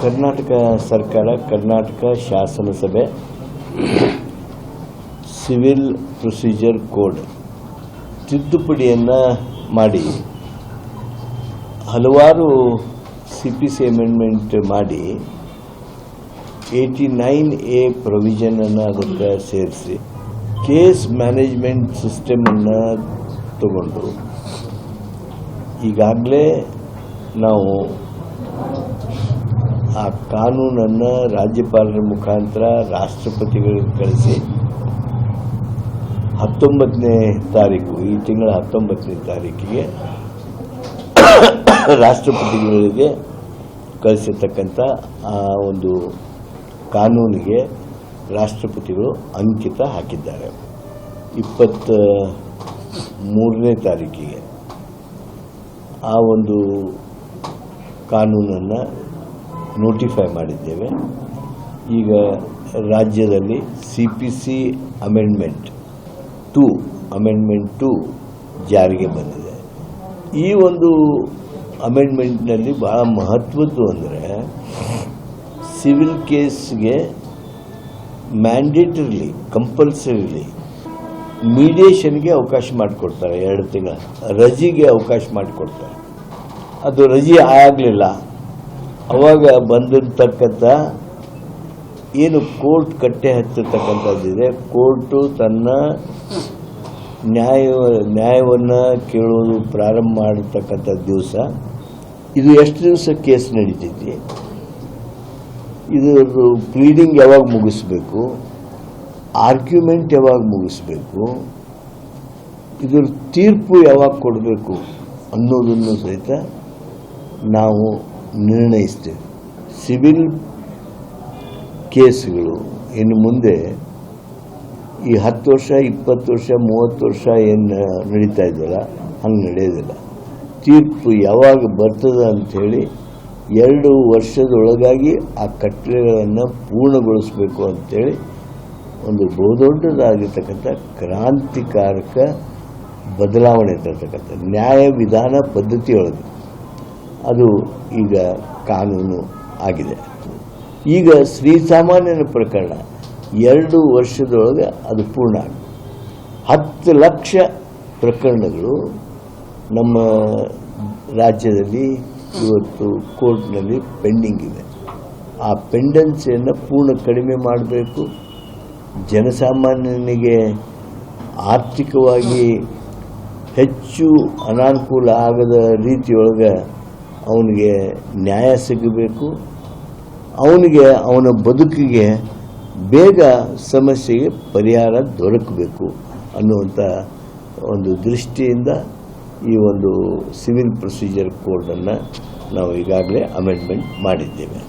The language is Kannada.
ಕರ್ನಾಟಕ ಸರ್ಕಾರ, ಕರ್ನಾಟಕ ಶಾಸನ ಸಭೆ, ಸಿವಿಲ್ ಪ್ರೊಸೀಜರ್ ಕೋಡ್ ತಿದ್ದುಪಡಿಯನ್ನು ಮಾಡಿ, ಹಲವಾರು ಸಿ ಪಿ ಸಿ ಅಮೆಂಡ್ಮೆಂಟ್ ಮಾಡಿ ಏಯ್ಟಿ ನೈನ್ ಎ ಪ್ರೊವಿಷನನ್ನು ಅದಕ್ಕೆ ಸೇರಿಸಿ ಕೇಸ್ ಮ್ಯಾನೇಜ್ಮೆಂಟ್ ಸಿಸ್ಟಮನ್ನು ತಗೊಂಡು, ಈಗಾಗಲೇ ನಾವು ಆ ಕಾನೂನನ್ನು ರಾಜ್ಯಪಾಲರ ಮುಖಾಂತರ ರಾಷ್ಟ್ರಪತಿಗಳಿಗೆ ಕಳಿಸಿ ಹತ್ತೊಂಬತ್ತನೇ ತಾರೀಕು, ಈ ತಿಂಗಳ ಹತ್ತೊಂಬತ್ತನೇ ತಾರೀಕಿಗೆ ರಾಷ್ಟ್ರಪತಿಗಳಿಗೆ ಕಳಿಸಿರ್ತಕ್ಕಂಥ ಆ ಒಂದು ಕಾನೂನಿಗೆ ರಾಷ್ಟ್ರಪತಿಗಳು ಅಂಕಿತ ಹಾಕಿದ್ದಾರೆ. ಇಪ್ಪತ್ತ ಮೂರನೇ ತಾರೀಕಿಗೆ ಆ ಒಂದು ಕಾನೂನನ್ನು ನೋಟಿಫೈ ಮಾಡಿದ್ದೇವೆ. ಈಗ ರಾಜ್ಯದಲ್ಲಿ C P C amendment two amendment two ಜಾರಿಗೆ ಬಂದಿದೆ. ಈ ಒಂದು ಅಮೆಂಡ್ಮೆಂಟ್ನಲ್ಲಿ ಭಾಳ ಮಹತ್ವದ್ದು ಅಂದರೆ ಸಿವಿಲ್ ಕೇಸ್ಗೆ ಮ್ಯಾಂಡೇಟರಿಲಿ ಕಂಪಲ್ಸರಿಲಿ ಮೀಡಿಯೇಷನ್ಗೆ ಅವಕಾಶ ಮಾಡಿಕೊಡ್ತಾರೆ ಎರಡು ತಿಂಗಳ, ರಜೆಗೆ ಅವಕಾಶ ಮಾಡಿಕೊಡ್ತಾರೆ. ಅದು ರಜೆ ಆಗಲಿಲ್ಲ. ಅವಾಗ ಬಂದಿರತಕ್ಕಂಥ ಏನು ಕೋರ್ಟ್ ಕಟ್ಟೆ ಹಚ್ಚಿರ್ತಕ್ಕಂಥದ್ದಿದೆ ಕೋರ್ಟು ತನ್ನ ನ್ಯಾಯ ನ್ಯಾಯವನ್ನು ಕೇಳೋದು ಪ್ರಾರಂಭ ಮಾಡಿರ್ತಕ್ಕಂಥ ದಿವಸ. ಇದು ಎಷ್ಟು ದಿವಸ ಕೇಸ್ ನಡೀತೈತಿ? ಇದು ಪ್ಲೀಡಿಂಗ್ ಯಾವಾಗ ಮುಗಿಸ್ಬೇಕು? ಆರ್ಗ್ಯುಮೆಂಟ್ ಯಾವಾಗ ಮುಗಿಸ್ಬೇಕು? ಇದ್ರ ತೀರ್ಪು ಯಾವಾಗ ಕೊಡಬೇಕು ಅನ್ನೋದನ್ನು ಸಹಿತ ನಾವು ನಿರ್ಣಯಿಸ್ತೇವೆ ಸಿವಿಲ್ ಕೇಸ್ಗಳು ಇನ್ನು ಮುಂದೆ ಈ ಹತ್ತು ವರ್ಷ, ಇಪ್ಪತ್ತು ವರ್ಷ, ಮೂವತ್ತು ವರ್ಷ ಏನು ನಡೀತಾ ಇದೆಯಲ್ಲ, ಹಂಗೆ ನಡೆಯೋದಿಲ್ಲ. ತೀರ್ಪು ಯಾವಾಗ ಬರ್ತದ ಅಂಥೇಳಿ ಎರಡು ವರ್ಷದೊಳಗಾಗಿ ಆ ಕಟ್ಟಳೆಗಳನ್ನು ಪೂರ್ಣಗೊಳಿಸಬೇಕು ಅಂಥೇಳಿ ಒಂದು ಬಹುದೊಡ್ಡದಾಗಿರ್ತಕ್ಕಂಥ ಕ್ರಾಂತಿಕಾರಕ ಬದಲಾವಣೆ ತರ್ತಕ್ಕಂಥ ನ್ಯಾಯ ವಿಧಾನ ಪದ್ಧತಿಯೊಳಗೆ. ಅದು ಈಗ ಕಾನೂನು ಆಗಿದೆ. ಈಗ ಶ್ರೀಸಾಮಾನ್ಯನ ಪ್ರಕರಣ ಎರಡು ವರ್ಷದೊಳಗೆ ಅದು ಪೂರ್ಣ ಆಗಿದೆ. ಹತ್ತು ಲಕ್ಷ ಪ್ರಕರಣಗಳು ನಮ್ಮ ರಾಜ್ಯದಲ್ಲಿ ಇವತ್ತು ಕೋರ್ಟ್ನಲ್ಲಿ ಪೆಂಡಿಂಗ್ ಇದೆ. ಆ ಪೆಂಡೆನ್ಸಿಯನ್ನು ಪೂರ್ಣ ಕಡಿಮೆ ಮಾಡಬೇಕು. ಜನಸಾಮಾನ್ಯನಿಗೆ ಆರ್ಥಿಕವಾಗಿ ಹೆಚ್ಚು ಅನಾನುಕೂಲ ಆಗದ ರೀತಿಯೊಳಗೆ ಅವನಿಗೆ ನ್ಯಾಯ ಸಿಗಬೇಕು, ಅವನಿಗೆ ಅವನ ಬದುಕಿಗೆ ಬೇಗ ಸಮಸ್ಯೆಗೆ ಪರಿಹಾರ ದೊರಕಬೇಕು ಅನ್ನುವಂಥ ಒಂದು ದೃಷ್ಟಿಯಿಂದ ಈ ಒಂದು ಸಿವಿಲ್ ಪ್ರೊಸೀಜರ್ ಕೋಡನ್ನು ನಾವು ಈಗಾಗಲೇ ಅಮೆಂಡ್ಮೆಂಟ್ ಮಾಡಿದ್ದೇವೆ.